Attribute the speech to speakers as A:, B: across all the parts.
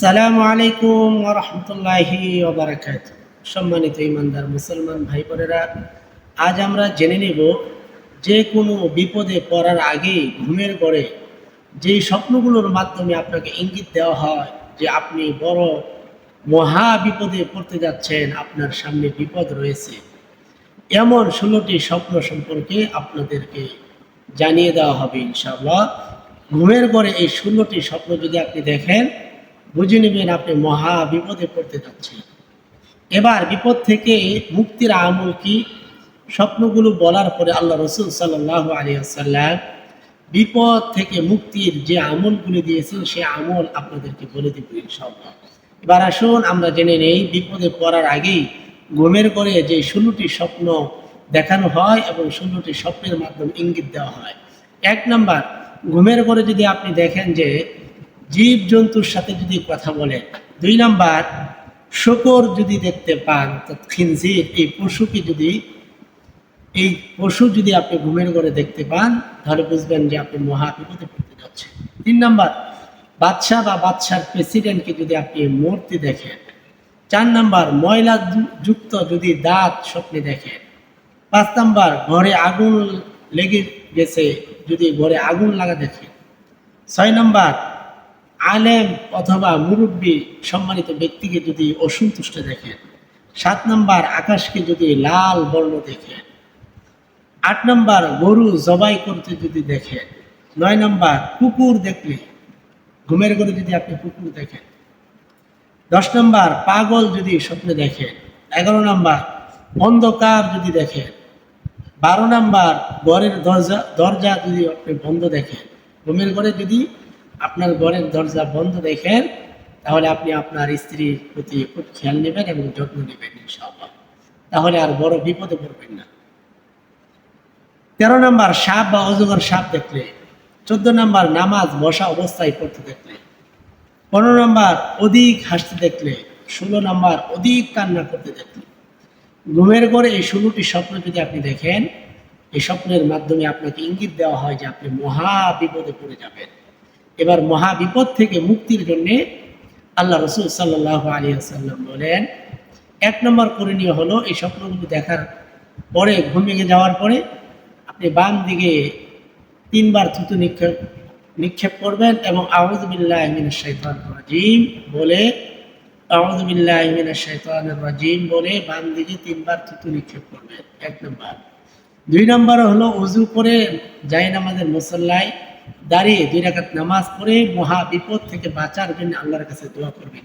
A: সালামু আলাইকুম রহমতুল্লাহি ওবরাকাত সম্মানিত ইমানদার মুসলমান ভাই বোনেরা আজ আমরা জেনে নেব যে কোনো বিপদে পড়ার আগে ঘুমের পরে যেই স্বপ্নগুলোর মাধ্যমে আপনাকে ইঙ্গিত দেওয়া হয় যে আপনি বড় মহা বিপদে পড়তে যাচ্ছেন, আপনার সামনে বিপদ রয়েছে, এমন ষোলোটি স্বপ্ন সম্পর্কে আপনাদেরকে জানিয়ে দেওয়া হবে ইনশাআল্লাহ। ঘুমের পরে এই ষোলোটি স্বপ্ন যদি আপনি দেখেন বুঝে নেবেন আপনি মহা বিপদে পড়তে যাচ্ছেন। এবার বিপদ থেকে মুক্তির আমল কি? স্বপ্নগুলো বলার পরে আল্লাহ রসুল সাল্লাহ আলী আসাল্লাম বিপদ থেকে মুক্তির যে আমলগুলি দিয়েছেন, সে আমল আপনাদেরকে বলে দেব ইনশাআল্লাহ। এবার আসুন, আমরা জেনে নেই, বিপদে পড়ার আগেই ঘুমের করে যে ষোলোটি স্বপ্ন দেখানো হয় এবং ষোলোটি স্বপ্নের মাধ্যমে ইঙ্গিত দেওয়া হয়। এক নাম্বার, ঘুমের করে যদি আপনি দেখেন যে জীব জন্তুর সাথে যদি কথা বলেন দুই নাম্বার, শকর যদি দেখতে পান খিনজির, এই পশুকে যদি, এই পশু যদি আপনি ঘুমের ঘরে দেখতে পান, তাহলে বুঝবেন যে আপনি মহা বিপদে পড়তে যাচ্ছেন। তিন নাম্বার বাদশাহ বা বাদশার প্রেসিডেন্টকে যদি আপনি মূর্তি দেখেন। চার নাম্বার, ময়লা যুক্ত যদি দাঁত স্বপ্নে দেখেন। পাঁচ নাম্বার, ঘরে আগুন লেগে গেছে, যদি ঘরে আগুন লাগা দেখেন। ছয় নাম্বার আলেম অথবা মুরব্বী সম্মানিত ব্যক্তিকে যদি অসন্তুষ্ট দেখেন, সাত নাম্বার আকাশকে যদি লাল বর্ণ দেখেন, আট নাম্বার গরু জবাই করতে যদি দেখেন, নয় নম্বর কুকুর দেখলে, ঘুমের ঘরে যদি আপনি কুকুর দেখেন, দশ নম্বর পাগল যদি স্বপ্নে দেখেন, এগারো নম্বর অন্ধকার যদি দেখেন, বারো নাম্বার ঘরের দরজা দরজা যদি আপনি বন্ধ দেখেন, ঘুমের ঘরে যদি আপনার ঘরের দরজা বন্ধ দেখেন, তাহলে আপনি আপনার স্ত্রীর প্রতি খুব খেয়াল নেবেন এবং যত্ন নেবেন ইনশাআল্লাহ। তাহলে আর বড় বিপদে পড়বেন না। তেরো নাম্বার, সাপ বা অজগর সাপ দেখলে। চোদ্দ নাম্বার, নামাজ বসা অবস্থায় পড়তে দেখলে। পনেরো নাম্বার, অধিক হাসতে দেখলে। ষোলো নাম্বার, অধিক কান্না করতে দেখলে। ঘুমের ঘরে এই ষোলোটি স্বপ্ন যদি আপনি দেখেন, এই স্বপ্নের মাধ্যমে আপনাকে ইঙ্গিত দেওয়া হয় যে আপনি মহা বিপদে পড়ে যাবেন। এবার মহা বিপদ থেকে মুক্তির জন্য আল্লাহ রসুল সাল্লাহ আলী আসাল্লাম বলেন, এক নম্বর করণীয় হলো এই স্বপ্নগুলো দেখার পরে, ঘুম ভেঙে যাওয়ার পরে আপনি বাম দিকে তিনবার থুতু নিক্ষেপ নিক্ষেপ করবেন এবং আউজবিল্লাহ বলে আউজবিল্লাহ বলে বাম দিকে তিনবার থুতু নিক্ষেপ করবেন, এক নম্বর। দুই নম্বর হলো উজু করে যাই নামাজের মুসল্লায় দাঁড়িয়ে দুই রাকাত নামাজ পড়ে মহা বিপদ থেকে বাঁচার জন্য আল্লাহর কাছে দোয়া করবেন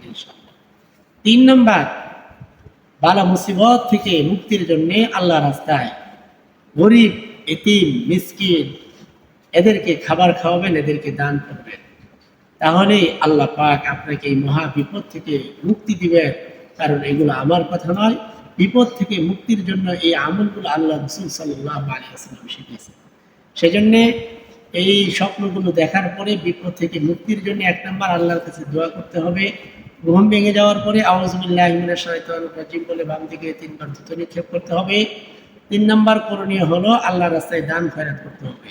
A: তিন নম্বর, বালা মুসিবত থেকে মুক্তির জন্য আল্লাহ রাস্তায় গরিব, এতিম, মিসকিন এদেরকে খাবার খাওয়াবেন, এদেরকে দান করবেন। তাহলেই আল্লাহ পাক আপনাকে এই মহা বিপদ থেকে মুক্তি দিবেন। কারণ এগুলো আমার কথা নয়, বিপদ থেকে মুক্তির জন্য এই আমলগুলো আল্লাহ রসুল সাল্লাহ আলিয়াল্লাম শিখিয়েছেন। সেজন্যে এই স্বপ্নগুলো দেখার পরে বিপদ থেকে মুক্তির জন্য এক নম্বর আল্লাহর কাছে দোয়া করতে হবে। ঘুম ভেঙে যাওয়ার পরে রাজিম বলে বাম দিকে তিনবার দ্রুত নিক্ষেপ করতে হবে। তিন নম্বর করণীয় হলো আল্লাহ রাস্তায় দান খয়রাত করতে হবে।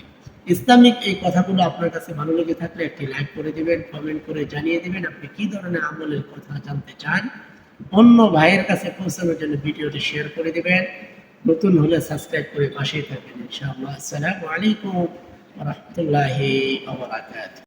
A: ইসলামিক এই কথাগুলো আপনার কাছে ভালো লেগে থাকলে একটি লাইক করে দিবেন, কমেন্ট করে জানিয়ে দিবেন। আপনি কি ধরনের আমলের কথা জানতে চান, অন্য ভাইয়ের কাছে পৌঁছানোর জন্য ভিডিওটি শেয়ার করে দিবেন। নতুন হলে সাবস্ক্রাইব করে পাশেই থাকবেন, ইনশাআল্লাহ। আসসালামু আলাইকুম। রহমতুল্লাহি